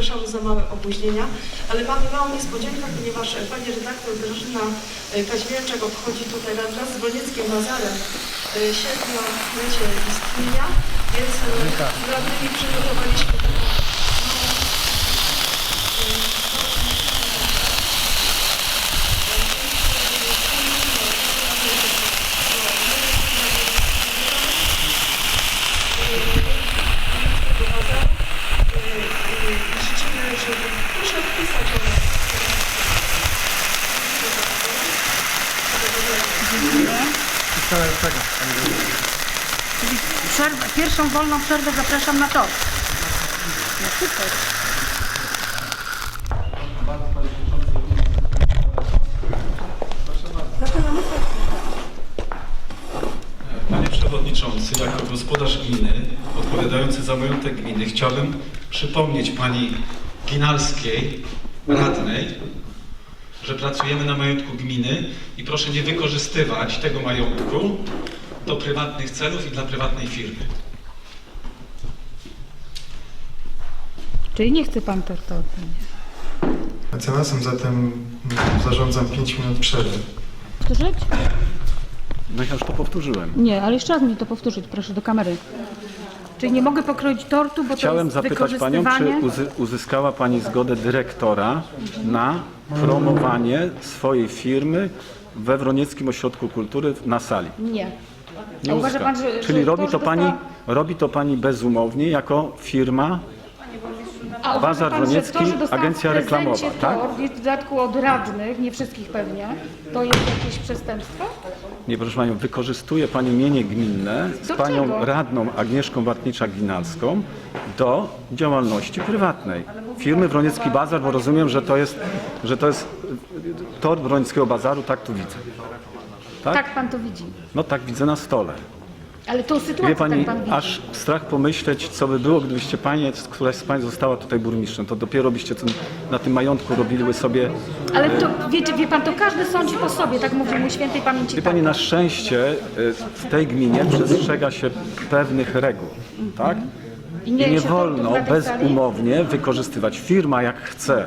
Przepraszamy za małe opóźnienia, ale mamy małą niespodziankę, ponieważ pani redaktor Grażyna e, Kaźmierczak obchodzi tutaj wraz z Wojnieckim Bazarem e, siedmiolecie istnienia, więc e, z radnymi przygotowaliśmy taką tego bazaru. E, e, Życzymy, żeby proszę wpisać o nas. Przerwę, pierwszą wolną przerwę zapraszam na tor. Panie Przewodniczący, jako gospodarz gminy odpowiadający za majątek gminy chciałbym przypomnieć Pani Ginalskiej, radnej, że pracujemy na majątku gminy i proszę nie wykorzystywać tego majątku do prywatnych celów i dla prywatnej firmy. Czyli nie chce pan tortu. Mecenasem zatem zarządzam 5 minut przerwy. Powtórzyć? No ja już to powtórzyłem. Nie, ale jeszcze raz mi to powtórzyć, proszę, do kamery. Czyli nie mogę pokroić tortu, bo to Chciałem jest zapytać Panią, czy wykorzystywanie... uzy- uzyskała Pani zgodę dyrektora na promowanie swojej firmy we Wronieckim Ośrodku Kultury na sali? Nie. Nie A uważa uzyskała. pan, że- Czyli że robi to, to, że pani, dostała- robi to Pani bezumownie jako firma A uważa Bazar pan, że Wroniecki, to, że dostałam agencja w prezencie reklamowa, tak? Tort, i w dodatku od radnych, nie wszystkich pewnie, to jest jakieś przestępstwo? Nie, proszę Panią, wykorzystuje Pani mienie gminne z Do Panią czego? radną Agnieszką Wartniczak-Ginalską do działalności prywatnej. Firmy Wroniecki Bazar, bo rozumiem, że to jest, że to jest tor Wronieckiego Bazaru, tak tu widzę. Tak? Tak pan to widzi. No tak widzę na stole. Ale tą sytuację Wie Pani, tak pan widzi. aż strach pomyśleć, co by było, gdybyście Panie, któraś z Pań została tutaj burmistrzem, to dopiero byście tym, na tym majątku robiły sobie Ale to, wiecie, wie pan, to każdy sądzi po sobie, tak mówił mój świętej pamięci Wie Pani, na szczęście y, w tej gminie przestrzega się pewnych reguł, tak? I nie się tortów wolno na tej sali? bezumownie wykorzystywać. Firma jak chce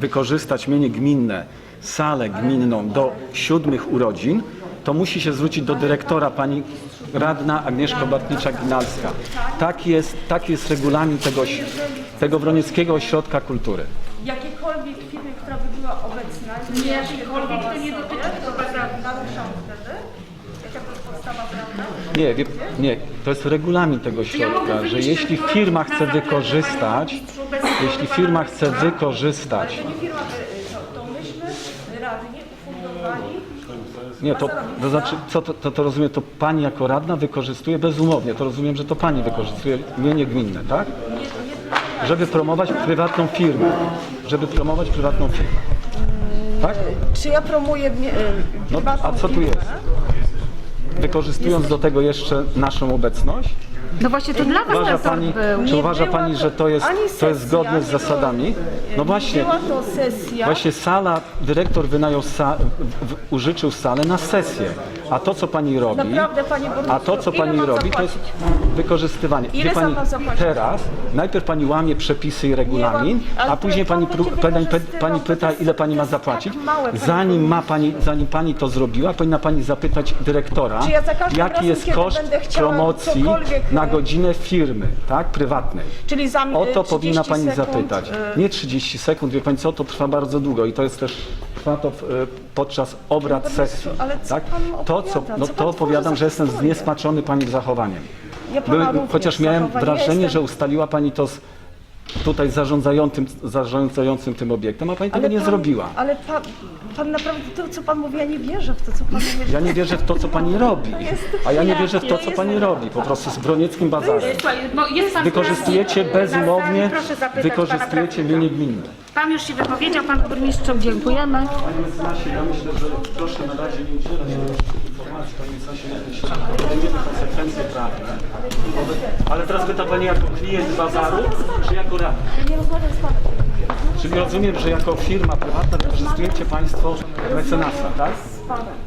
wykorzystać mienie gminne, salę gminną do siódmych urodzin, to musi się zwrócić do dyrektora pani radna Agnieszka Bartnicza-Ginalska. Tak jest, tak jest regulamin tego, tego Wronieckiego Ośrodka Kultury. Jakiekolwiek firmy, która by była obecna, nie jakiekolwiek to nie dotyczy tego bazaru. Naruszam wtedy? Jaka to jest podstawa prawna? Nie, wie, nie, to jest regulamin tego środka, że jeśli firma chce wykorzystać, jeśli firma chce wykorzystać, To nie firma, y, to, to myśmy radni ufundowali nie, to, to znaczy, co to, to, to rozumiem, to pani jako radna wykorzystuje bezumownie, to rozumiem, że to pani wykorzystuje mienie gminne, tak? Żeby promować prywatną firmę, żeby promować prywatną firmę. Tak? Czy ja promuję mie- y, No, prywatną a co tu firmę? jest? Wykorzystując do tego jeszcze naszą obecność, No właśnie, to dla was uważa ten pani, był. czy Nie uważa była pani, to że to jest, ani to jest sesja, zgodne z nie było- zasadami? No właśnie, Była to sesja. Właśnie sala, dyrektor wynajął, sa, w, w, użyczył salę na sesję. A to, co pani robi, Naprawdę, panie burmistrzu, a to, co ile pani mam robi, to jest zapłacić? wykorzystywanie. Ile Wie za pani, pan zapłacić? teraz, najpierw pani łamie przepisy i regulamin, Nie mam, ale a później pan pani, pani, wykorzystywał, pani to pyta, jest- ile pani to ma jest zapłacić. tak małe, panie Zanim ma pani, zanim pani to zrobiła, powinna pani zapytać dyrektora, Czy ja za każdym jaki razem, jest kiedy koszt będę chciała promocji cokolwiek- na godzinę firmy, tak, prywatnej. Czyli za O to 30 powinna pani sekund, zapytać. y, Nie 30 sekund, wie pani co, to trwa bardzo długo i to jest też trwa to w, y, podczas obrad Panie sesji. burmistrzu, ale co Tak? To, co, no, Co to tworzy że jestem zniesmaczony pani zachowaniem. Ja pana również chociaż miałem wrażenie, Ja że jestem- ustaliła pani to z tutaj zarządzającym, zarządzającym tym obiektem, a pani tego nie pan, zrobiła. Ale pan, pan naprawdę to, co pan mówi, ja nie wierzę w to, co pan mówi. Ja nie wierzę w to, co pani robi. A ja nie wierzę w to, co pani robi. Po prostu z Bronieckim Bazarem. No Wykorzystujecie bezumownie, wykorzystujecie mienie gminne. Pan już się wypowiedział, pan burmistrzu, dziękujemy. Panie mecenasie, ja myślę, że proszę na razie nie udzielać informacji, panie mecenasie, jak myślę, że podejmiemy konsekwencje prawne. Ale teraz pyta pani jako klient bazaru, czy jako radny? Ja nie rozmawiam z panem. Czyli rozumiem, że jako firma prywatna wykorzystujecie Państwo mecenasa, tak?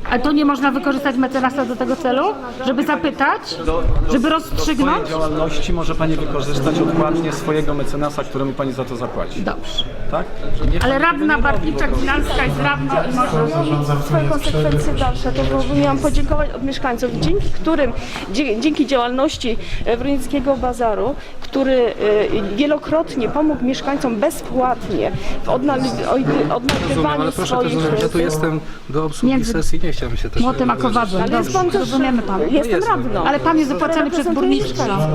Ale to nie można wykorzystać mecenasa do tego celu? Żeby zapytać? Do, Żeby Do rozstrzygnąć? swojej działalności może Pani wykorzystać odpłatnie swojego mecenasa, któremu Pani za to zapłaci. Dobrze. Tak? Niech Ale pani tego radna nie robi, bo to- Bartnicza-Ginalska jest radna i może... Tu swoje konsekwencje dalsze, to miałam podziękować od mieszkańców, dzięki którym, dzie- dzięki działalności e, Wronickiego Bazaru, który e, wielokrotnie pomógł mieszkańcom bezpłatnie w odnal- oj- Rozumiem, odnagrywaniu ale proszę swoich... też rozumieć, ja tu jestem do obsługi Między- sesji nie chciałem się też... Młotem a kowadłem. Ale jest pan też Rozumiemy pan. Jestem radną. Ale pan jest zapłacony przez burmistrza.